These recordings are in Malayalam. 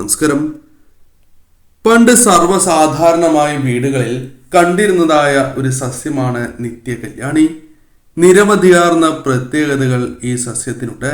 നമസ്കാരം. പണ്ട് സർവസാധാരണമായ വീടുകളിൽ കണ്ടിരുന്നതായ ഒരു സസ്യമാണ് നിത്യ കല്യാണി നിരവധിയാർന്ന പ്രത്യേകതകൾ ഈ സസ്യത്തിനുണ്ട്.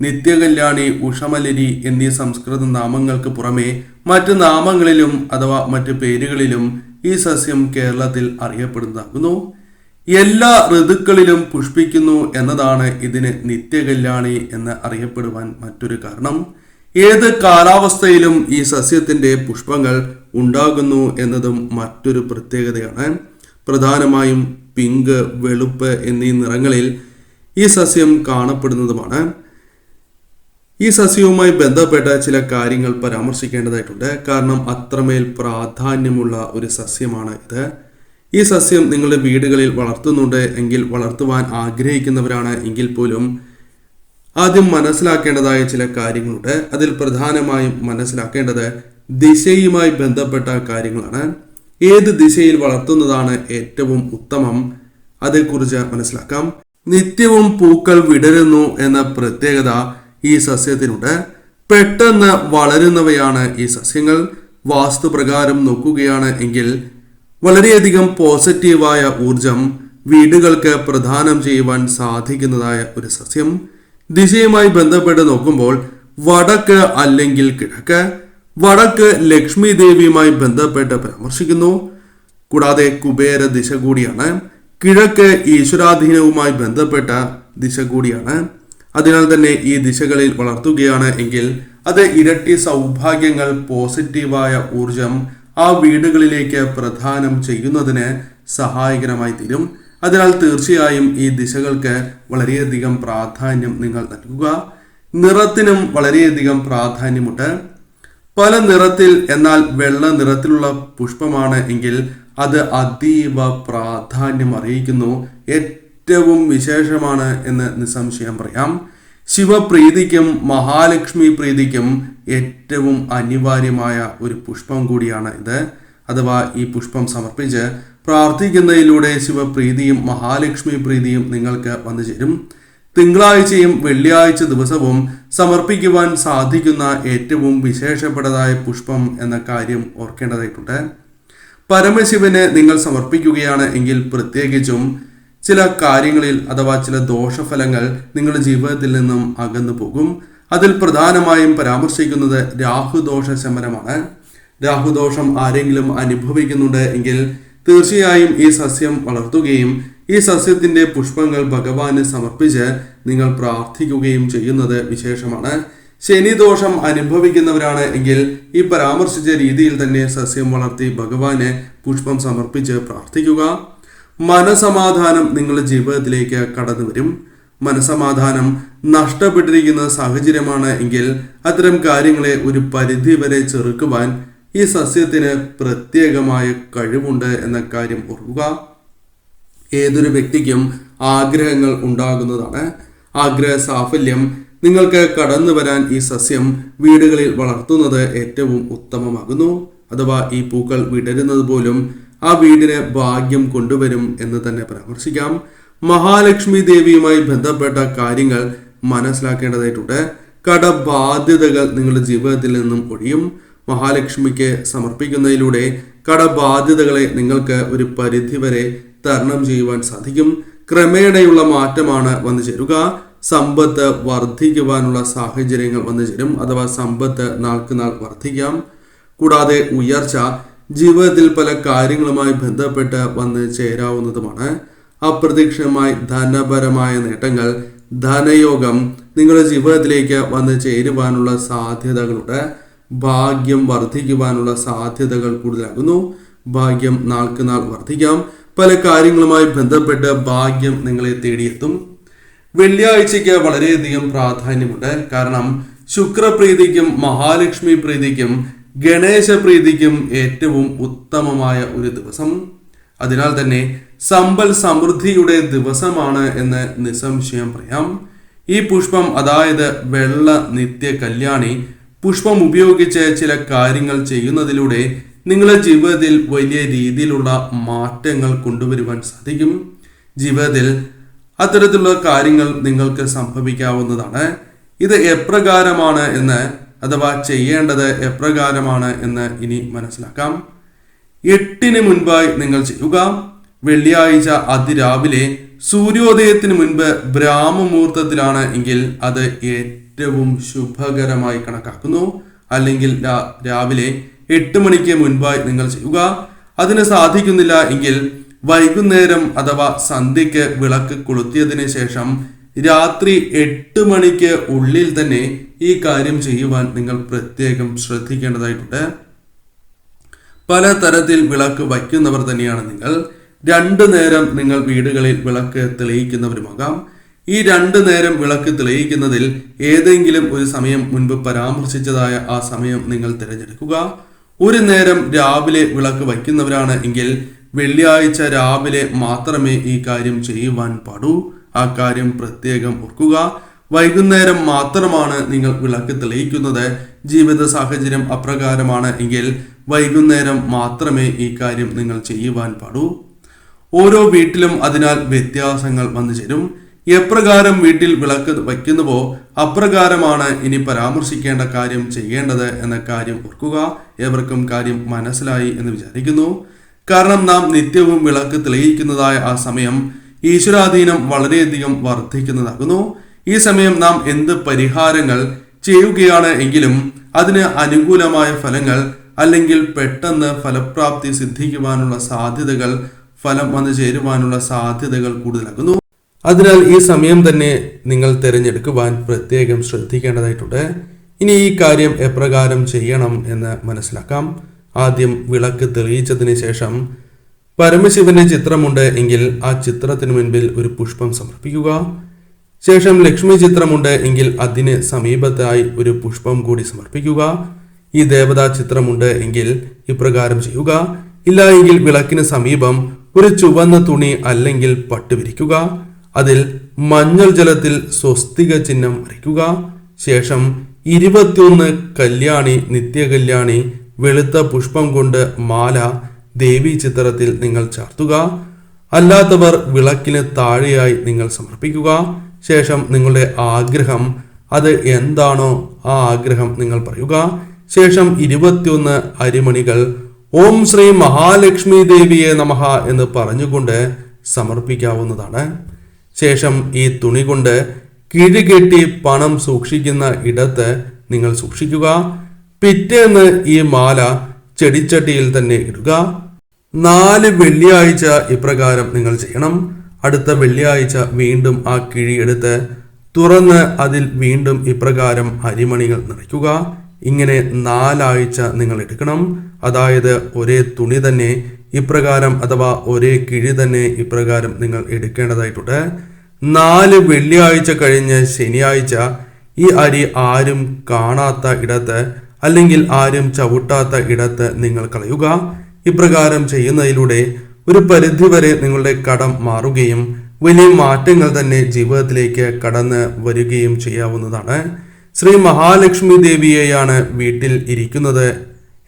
നിത്യകല്യാണി ഉഷമലരി എന്നീ സംസ്കൃത നാമങ്ങൾക്ക് പുറമെ മറ്റു നാമങ്ങളിലും അഥവാ മറ്റു പേരുകളിലും ഈ സസ്യം കേരളത്തിൽ അറിയപ്പെടുന്നതാകുന്നു. എല്ലാ ഋതുക്കളിലും പുഷ്പിക്കുന്നു എന്നതാണ് ഇതിന് നിത്യകല്യാണി എന്ന് അറിയപ്പെടുവാൻ മറ്റൊരു കാരണം. ഏത് കാലാവസ്ഥയിലും ഈ സസ്യത്തിന്റെ പുഷ്പങ്ങൾ ഉണ്ടാകുന്നു എന്നതും മറ്റൊരു പ്രത്യേകതയാണ്. പ്രധാനമായും പിങ്ക് വെളുപ്പ് എന്നീ നിറങ്ങളിൽ ഈ സസ്യം കാണപ്പെടുന്നതുമാണ്. ഈ സസ്യവുമായി ബന്ധപ്പെട്ട ചില കാര്യങ്ങൾ പരാമർശിക്കേണ്ടതായിട്ടുണ്ട്. കാരണം അത്രമേൽ പ്രാധാന്യമുള്ള ഒരു സസ്യമാണ് ഇത്. ഈ സസ്യം നിങ്ങളുടെ വീടുകളിൽ വളർത്തുന്നുണ്ട് എങ്കിൽ വളർത്തുവാൻ ആഗ്രഹിക്കുന്നവരാണ് എങ്കിൽ പോലും ആദ്യം മനസ്സിലാക്കേണ്ടതായ ചില കാര്യങ്ങളുണ്ട്. അതിൽ പ്രധാനമായും മനസ്സിലാക്കേണ്ടത് ദിശയുമായി ബന്ധപ്പെട്ട കാര്യങ്ങളാണ്. ഏത് ദിശയിൽ വളർത്തുന്നതാണ് ഏറ്റവും ഉത്തമം? അതേക്കുറിച്ച് മനസ്സിലാക്കാം. നിത്യവും പൂക്കൾ വിടരുന്നു എന്ന പ്രത്യേകത ഈ സസ്യത്തിനുണ്ട്. പെട്ടെന്ന് വളരുന്നവയാണ് ഈ സസ്യങ്ങൾ. വാസ്തുപ്രകാരം നോക്കുകയാണ് എങ്കിൽ വളരെയധികം പോസിറ്റീവായ ഊർജം വീടുകൾക്ക് പ്രദാനം ചെയ്യുവാൻ സാധിക്കുന്നതായ ഒരു സസ്യം. ദിശയുമായി ബന്ധപ്പെട്ട് നോക്കുമ്പോൾ വടക്ക് അല്ലെങ്കിൽ കിഴക്ക് വടക്ക് ലക്ഷ്മി ദേവിയുമായി ബന്ധപ്പെട്ട് പരാമർശിക്കുന്നു. കൂടാതെ കുബേര ദിശ കൂടിയാണ്. കിഴക്ക് ഈശ്വരാധീനവുമായി ബന്ധപ്പെട്ട ദിശ കൂടിയാണ്. അതിനാൽ തന്നെ ഈ ദിശകളിൽ വളർത്തുകയാണ് എങ്കിൽ അത് ഇരട്ടി സൗഭാഗ്യങ്ങൾ പോസിറ്റീവായ ഊർജം ആ വീടുകളിലേക്ക് പ്രധാനം ചെയ്യുന്നതിന് സഹായകരമായി തീരും. അതിനാൽ തീർച്ചയായും ഈ ദിശകൾക്ക് വളരെയധികം പ്രാധാന്യം നിങ്ങൾ നൽകുക. നിറത്തിനും വളരെയധികം പ്രാധാന്യമുണ്ട്. പല നിറത്തിൽ എന്നാൽ വെള്ള നിറത്തിലുള്ള പുഷ്പമാണ് എങ്കിൽ അത് അതീവ പ്രാധാന്യം അറിയിക്കുന്നു. ഏറ്റവും വിശേഷമാണ് എന്ന് നിസ്സംശയം പറയാം. ശിവപ്രീതിക്കും മഹാലക്ഷ്മി പ്രീതിക്കും ഏറ്റവും അനിവാര്യമായ ഒരു പുഷ്പം കൂടിയാണ് ഇത്. അഥവാ ഈ പുഷ്പം സമർപ്പിച്ച് പ്രാർത്ഥിക്കുന്നതിലൂടെ ശിവപ്രീതിയും മഹാലക്ഷ്മി പ്രീതിയും നിങ്ങൾക്ക് വന്നു ചേരും. തിങ്കളാഴ്ചയും വെള്ളിയാഴ്ച ദിവസവും സമർപ്പിക്കുവാൻ സാധിക്കുന്ന ഏറ്റവും വിശേഷപ്പെട്ടതായ പുഷ്പം എന്ന കാര്യം ഓർക്കേണ്ടതായിട്ടുണ്ട്. പരമശിവന് നിങ്ങൾ സമർപ്പിക്കുകയാണ് എങ്കിൽ പ്രത്യേകിച്ചും ചില കാര്യങ്ങളിൽ അഥവാ ചില ദോഷഫലങ്ങൾ നിങ്ങളുടെ ജീവിതത്തിൽ നിന്നും അകന്നു പോകും. അതിൽ പ്രധാനമായും പരാമർശിക്കുന്നത് രാഹുദോഷ ശമനമാണ്. രാഹുദോഷം ആരെങ്കിലും അനുഭവിക്കുന്നുണ്ട് എങ്കിൽ തീർച്ചയായും ഈ സസ്യം വളർത്തുകയും ഈ സസ്യത്തിന്റെ പുഷ്പങ്ങൾ ഭഗവാന് സമർപ്പിച്ച് നിങ്ങൾ പ്രാർത്ഥിക്കുകയും ചെയ്യുന്നത് വിശേഷമാണ്. ശനിദോഷം അനുഭവിക്കുന്നവരാണ് എങ്കിൽ ഈ പരാമർശിച്ച രീതിയിൽ തന്നെ സസ്യം വളർത്തി ഭഗവാന് പുഷ്പം സമർപ്പിച്ച് പ്രാർത്ഥിക്കുക. മനസമാധാനം നിങ്ങളുടെ ജീവിതത്തിലേക്ക് കടന്നു വരും. മനസമാധാനം നഷ്ടപ്പെട്ടിരിക്കുന്ന സാഹചര്യമാണ് എങ്കിൽ അത്തരം കാര്യങ്ങളെ ഒരു പരിധി വരെ ചെറുക്കുവാൻ ഈ സസ്യത്തിന് പ്രത്യേകമായ കഴിവുണ്ട് എന്ന കാര്യം ഓർക്കുക. ഏതൊരു വ്യക്തിക്കും ആഗ്രഹങ്ങൾ ഉണ്ടാകുന്നതാണ്. ആഗ്രഹ സാഫല്യം നിങ്ങൾക്ക് കടന്നു വരാൻ ഈ സസ്യം വീടുകളിൽ വളർത്തുന്നത് ഏറ്റവും ഉത്തമമാകുന്നു. അഥവാ ഈ പൂക്കൾ വിടരുന്നത് പോലും ആ വീടിന് ഭാഗ്യം കൊണ്ടുവരും എന്ന് തന്നെ പരാമർശിക്കാം. മഹാലക്ഷ്മി ദേവിയുമായി ബന്ധപ്പെട്ട കാര്യങ്ങൾ മനസ്സിലാക്കേണ്ടതായിട്ടുണ്ട്. കടബാധ്യതകൾ നിങ്ങളുടെ ജീവിതത്തിൽ നിന്നും ഒഴിയും. മഹാലക്ഷ്മിക്ക് സമർപ്പിക്കുന്നതിലൂടെ കടബാധ്യതകളെ നിങ്ങൾക്ക് ഒരു പരിധിവരെ തരണം ചെയ്യുവാൻ സാധിക്കും. ക്രമേണയുള്ള മാറ്റമാണ് വന്നു ചേരുക. സമ്പത്ത് വർദ്ധിക്കുവാനുള്ള സാഹചര്യങ്ങൾ വന്നു ചേരും. അഥവാ സമ്പത്ത് നാൾക്ക് നാൾ വർദ്ധിക്കാം. കൂടാതെ ഉയർച്ച ജീവിതത്തിൽ പല കാര്യങ്ങളുമായി ബന്ധപ്പെട്ട് വന്ന് ചേരാവുന്നതുമാണ്. അപ്രതീക്ഷിതമായി ധനപരമായ നേട്ടങ്ങൾ ധനയോഗം നിങ്ങളുടെ ജീവിതത്തിലേക്ക് വന്ന് ചേരുവാനുള്ള സാധ്യതകളുണ്ട്. ഭാഗ്യം വർദ്ധിക്കുവാനുള്ള സാധ്യതകൾ കൂടുതലാകുന്നു. ഭാഗ്യം നാൾക്ക് നാൾ വർദ്ധിക്കാം. പല കാര്യങ്ങളുമായി ബന്ധപ്പെട്ട് ഭാഗ്യം നിങ്ങളെ തേടിയെത്തും. വെള്ളിയാഴ്ചയ്ക്ക് വളരെയധികം പ്രാധാന്യമുണ്ട്. കാരണം ശുക്രപ്രീതിക്കും മഹാലക്ഷ്മി പ്രീതിക്കും ഗണേശ പ്രീതിക്കും ഏറ്റവും ഉത്തമമായ ഒരു ദിവസം. അതിനാൽ തന്നെ സമ്പൽ സമൃദ്ധിയുടെ ദിവസമാണ് എന്ന് നിസ്സംശയം പറയാം. ഈ പുഷ്പം അതായത് വെള്ള നിത്യ കല്യാണി പുഷ്പം ഉപയോഗിച്ച് ചില കാര്യങ്ങൾ ചെയ്യുന്നതിലൂടെ നിങ്ങളുടെ ജീവിതത്തിൽ വലിയ രീതിയിലുള്ള മാറ്റങ്ങൾ കൊണ്ടുവരുവാൻ സാധിക്കും. ജീവിതത്തിൽ അത്തരത്തിലുള്ള കാര്യങ്ങൾ നിങ്ങൾക്ക് സംഭവിക്കാവുന്നതാണ്. ഇത് എപ്രകാരമാണ് എന്ന് അഥവാ ചെയ്യേണ്ടത് എപ്രകാരമാണ് എന്ന് ഇനി മനസ്സിലാക്കാം. എട്ടിന് മുൻപായി നിങ്ങൾ ചെയ്യുക. വെള്ളിയാഴ്ച അതിരാവിലെ സൂര്യോദയത്തിന് മുൻപ് ബ്രാഹ്മമുഹൂർത്തത്തിലാണ് എങ്കിൽ അത് ഏറ്റവും ശുഭകരമായി കണക്കാക്കുന്നു. അല്ലെങ്കിൽ രാവിലെ എട്ട് മണിക്ക് മുൻപായി നിങ്ങൾ ചെയ്യുക. അതിന് സാധിക്കുന്നില്ല എങ്കിൽ വൈകുന്നേരം അഥവാ സന്ധ്യക്ക് വിളക്ക് കൊളുത്തിയതിനു ശേഷം രാത്രി എട്ട് മണിക്ക് ഉള്ളിൽ തന്നെ ഈ കാര്യം ചെയ്യുവാൻ നിങ്ങൾ പ്രത്യേകം ശ്രദ്ധിക്കേണ്ടതായിട്ടുണ്ട്. പല തരത്തിൽ വിളക്ക് വയ്ക്കുന്നവർ തന്നെയാണ് നിങ്ങൾ. രണ്ടു നേരം നിങ്ങൾ വീടുകളിൽ വിളക്ക് തെളിയിക്കുന്നവരുമാകാം. ഈ രണ്ടു നേരം വിളക്ക് തെളിയിക്കുന്നതിൽ ഏതെങ്കിലും ഒരു സമയം മുൻപ് പരാമർശിച്ചതായ ആ സമയം നിങ്ങൾ തിരഞ്ഞെടുക്കുക. ഒരു നേരം രാവിലെ വിളക്ക് വയ്ക്കുന്നവരാണ് എങ്കിൽ വെള്ളിയാഴ്ച രാവിലെ മാത്രമേ ഈ കാര്യം ചെയ്യുവാൻ പാടൂ. ആ കാര്യം പ്രത്യേകം ഓർക്കുക. വൈകുന്നേരം മാത്രമാണ് നിങ്ങൾ വിളക്ക് തെളിയിക്കുന്നത്. ജീവിത സാഹചര്യം അപ്രകാരമാണ് എങ്കിൽ വൈകുന്നേരം മാത്രമേ ഈ കാര്യം നിങ്ങൾ ചെയ്യുവാൻ പാടൂ. ഓരോ വീട്ടിലും അതിനാൽ വ്യത്യാസങ്ങൾ വന്നു ചേരും. എപ്രകാരം വീട്ടിൽ വിളക്ക് വയ്ക്കുന്നുവോ അപ്രകാരമാണ് ഇനി പരാമർശിക്കേണ്ട കാര്യം ചെയ്യേണ്ടത് എന്ന കാര്യം ഓർക്കുക. ഏവർക്കും കാര്യം മനസ്സിലായി എന്ന് വിചാരിക്കുന്നു. കാരണം നാം നിത്യവും വിളക്ക് തെളിയിക്കുന്നതായ ആ സമയം ഈശ്വരാധീനം വളരെയധികം വർദ്ധിക്കുന്നതാകുന്നു. ഈ സമയം നാം എന്ത് പരിഹാരങ്ങൾ ചെയ്യുകയാണ് എങ്കിലും അതിന് അനുകൂലമായ ഫലങ്ങൾ അല്ലെങ്കിൽ പെട്ടെന്ന് ഫലപ്രാപ്തി സിദ്ധിക്കുവാനുള്ള സാധ്യതകൾ ഫലം വന്നു ചേരുവാനുള്ള സാധ്യതകൾ കൂടുതലാകുന്നു. അതിനാൽ ഈ സമയം തന്നെ നിങ്ങൾ തിരഞ്ഞെടുക്കുവാൻ പ്രത്യേകം ശ്രദ്ധിക്കേണ്ടതായിട്ടുണ്ട്. ഇനി ഈ കാര്യം എപ്രകാരം ചെയ്യണം എന്ന് മനസ്സിലാക്കാം. ആദ്യം വിളക്ക് തെളിയിച്ചതിന് ശേഷം പരമശിവന്റെ ചിത്രമുണ്ട് എങ്കിൽ ആ ചിത്രത്തിന് മുൻപിൽ ഒരു പുഷ്പം സമർപ്പിക്കുക. ശേഷം ലക്ഷ്മി ചിത്രമുണ്ട് എങ്കിൽ അതിന് സമീപത്തായി ഒരു പുഷ്പം കൂടി സമർപ്പിക്കുക. ഈ ദേവതാ ചിത്രമുണ്ട് എങ്കിൽ ഇപ്രകാരം ചെയ്യുക. ഇല്ല എങ്കിൽ വിളക്കിന് സമീപം ഒരു ചുവന്ന തുണി അല്ലെങ്കിൽ പട്ട് വിരിക്കുക. അതിൽ മഞ്ഞൾ ജലത്തിൽ സ്വസ്തിക ചിഹ്നം വരയ്ക്കുക. ശേഷം ഇരുപത്തിയൊന്ന് കല്യാണി നിത്യകല്യാണി വെളുത്ത പുഷ്പം കൊണ്ട് മാല ദേവി ചിത്രത്തിൽ നിങ്ങൾ ചാർത്തുക. അല്ലാത്തവർ വിളക്കിന് താഴെയായി നിങ്ങൾ സമർപ്പിക്കുക. ശേഷം നിങ്ങളുടെ ആഗ്രഹം അത് എന്താണോ ആ ആഗ്രഹം നിങ്ങൾ പറയുക. ശേഷം ഇരുപത്തിയൊന്ന് അരിമണികൾ ഓം ശ്രീ മഹാലക്ഷ്മി ദേവിയെ നമഹ എന്ന് പറഞ്ഞുകൊണ്ട് സമർപ്പിക്കാവുന്നതാണ്. ശേഷം ഈ തുണി കൊണ്ട് കിഴികെട്ടി പണം സൂക്ഷിക്കുന്ന ഇടത്ത് നിങ്ങൾ സൂക്ഷിക്കുക. പിറ്റേന്ന് ഈ മാല ചെടിച്ചട്ടിയിൽ തന്നെ ഇടുക. നാല് വെള്ളിയാഴ്ച ഇപ്രകാരം നിങ്ങൾ ചെയ്യണം. അടുത്ത വെള്ളിയാഴ്ച വീണ്ടും ആ കിഴി എടുത്ത് തുറന്ന് അതിൽ വീണ്ടും ഇപ്രകാരം അരിമണികൾ നിറയ്ക്കുക. ഇങ്ങനെ നാലാഴ്ച നിങ്ങൾ എടുക്കണം. അതായത് ഒരേ തുണി തന്നെ ഇപ്രകാരം അഥവാ ഒരേ കിഴി തന്നെ ഇപ്രകാരം നിങ്ങൾ എടുക്കേണ്ടതായിട്ടുണ്ട്. നാല് വെള്ളിയാഴ്ച കഴിഞ്ഞ് ശനിയാഴ്ച ഈ അരി ആരും കാണാത്ത ഇടത്ത് അല്ലെങ്കിൽ ആരും ചവിട്ടാത്ത ഇടത്ത് നിങ്ങൾ കളയുക. ഇപ്രകാരം ചെയ്യുന്നതിലൂടെ ഒരു പരിധിവരെ നിങ്ങളുടെ കടം മാറുകയും വലിയ മാറ്റങ്ങൾ തന്നെ ജീവിതത്തിലേക്ക് കടന്ന് വരികയും ചെയ്യാവുന്നതാണ്. ശ്രീ മഹാലക്ഷ്മി ദേവിയെയാണ് വീട്ടിൽ ഇരിക്കുന്നത്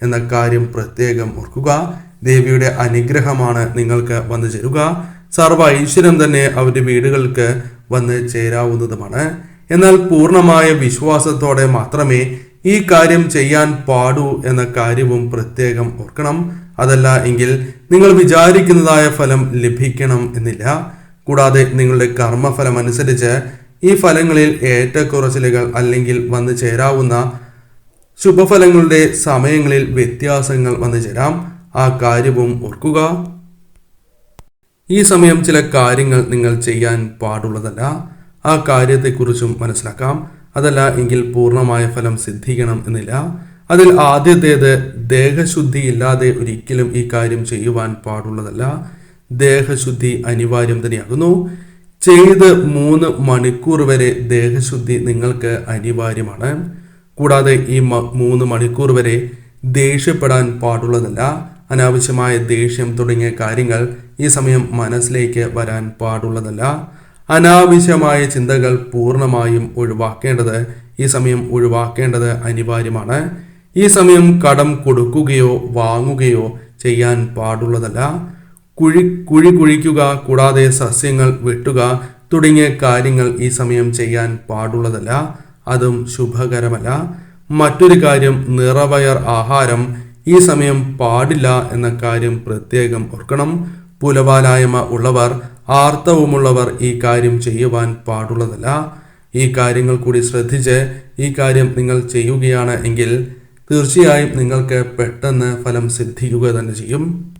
എന്ന കാര്യം പ്രത്യേകം ഓർക്കുക. ദേവിയുടെ അനുഗ്രഹമാണ് നിങ്ങൾക്ക് വന്നു ചേരുക. സർവ ഐശ്വര്യം തന്നെ അവരുടെ വീടുകൾക്ക് വന്ന് ചേരാവുന്നതുമാണ്. എന്നാൽ പൂർണമായ വിശ്വാസത്തോടെ മാത്രമേ ഈ കാര്യം ചെയ്യാൻ പാടൂ എന്ന കാര്യവും പ്രത്യേകം ഓർക്കണം. അതല്ല എങ്കിൽ നിങ്ങൾ വിചാരിക്കുന്നതായ ഫലം ലഭിക്കണം എന്നില്ല. കൂടാതെ നിങ്ങളുടെ കർമ്മഫലം അനുസരിച്ച് ഈ ഫലങ്ങളിൽ ഏറ്റക്കുറച്ചിലുകൾ അല്ലെങ്കിൽ വന്നു ചേരാവുന്ന ശുഭഫലങ്ങളുടെ സമയങ്ങളിൽ വ്യത്യാസങ്ങൾ വന്നു ചേരാം. ആ കാര്യവും ഓർക്കുക. ഈ സമയം ചില കാര്യങ്ങൾ നിങ്ങൾ ചെയ്യാൻ പാടുള്ളതല്ല. ആ കാര്യത്തെക്കുറിച്ചും മനസ്സിലാക്കാം. അതല്ല എങ്കിൽ പൂർണമായ ഫലം സിദ്ധിക്കണം എന്നില്ല. അതിൽ ആദ്യത്തേത് ദേഹശുദ്ധി ഇല്ലാതെ ഒരിക്കലും ഈ കാര്യം ചെയ്യുവാൻ പാടുള്ളതല്ല. ദേഹശുദ്ധി അനിവാര്യം തന്നെയാകുന്നു. ചെയ്ത് മൂന്ന് മണിക്കൂർ വരെ ദേഹശുദ്ധി നിങ്ങൾക്ക് അനിവാര്യമാണ്. കൂടാതെ ഈ മൂന്ന് മണിക്കൂർ വരെ ദേഷ്യപ്പെടാൻ പാടുള്ളതല്ല. അനാവശ്യമായ ദേഷ്യം തുടങ്ങിയ കാര്യങ്ങൾ ഈ സമയം മനസ്സിലേക്ക് വരാൻ പാടുള്ളതല്ല. അനാവശ്യമായ ചിന്തകൾ പൂർണമായും ഒഴിവാക്കേണ്ടത് ഈ സമയം ഒഴിവാക്കേണ്ടത് അനിവാര്യമാണ്. ഈ സമയം കടം കൊടുക്കുകയോ വാങ്ങുകയോ ചെയ്യാൻ പാടുള്ളതല്ല. കുഴി കുഴി കുഴിക്കുക കൂടാതെ സസ്യങ്ങൾ വെട്ടുക തുടങ്ങിയ കാര്യങ്ങൾ ഈ സമയം ചെയ്യാൻ പാടുള്ളതല്ല. അതും ശുഭകരമല്ല. മറ്റൊരു കാര്യം നിറവയർ ആഹാരം ഈ സമയം പാടില്ല എന്ന കാര്യം പ്രത്യേകം ഓർക്കണം. പുലവാലായ്മ ഉള്ളവർ ആർത്തവുമുള്ളവർ ഈ കാര്യം ചെയ്യുവാൻ പാടുള്ളതല്ല. ഈ കാര്യങ്ങൾ കൂടി ശ്രദ്ധിച്ച് ഈ കാര്യം നിങ്ങൾ ചെയ്യുകയാണ് എങ്കിൽ തീർച്ചയായും നിങ്ങൾക്ക് പെട്ടെന്ന് ഫലം സിദ്ധിക്കുക തന്നെ ചെയ്യും.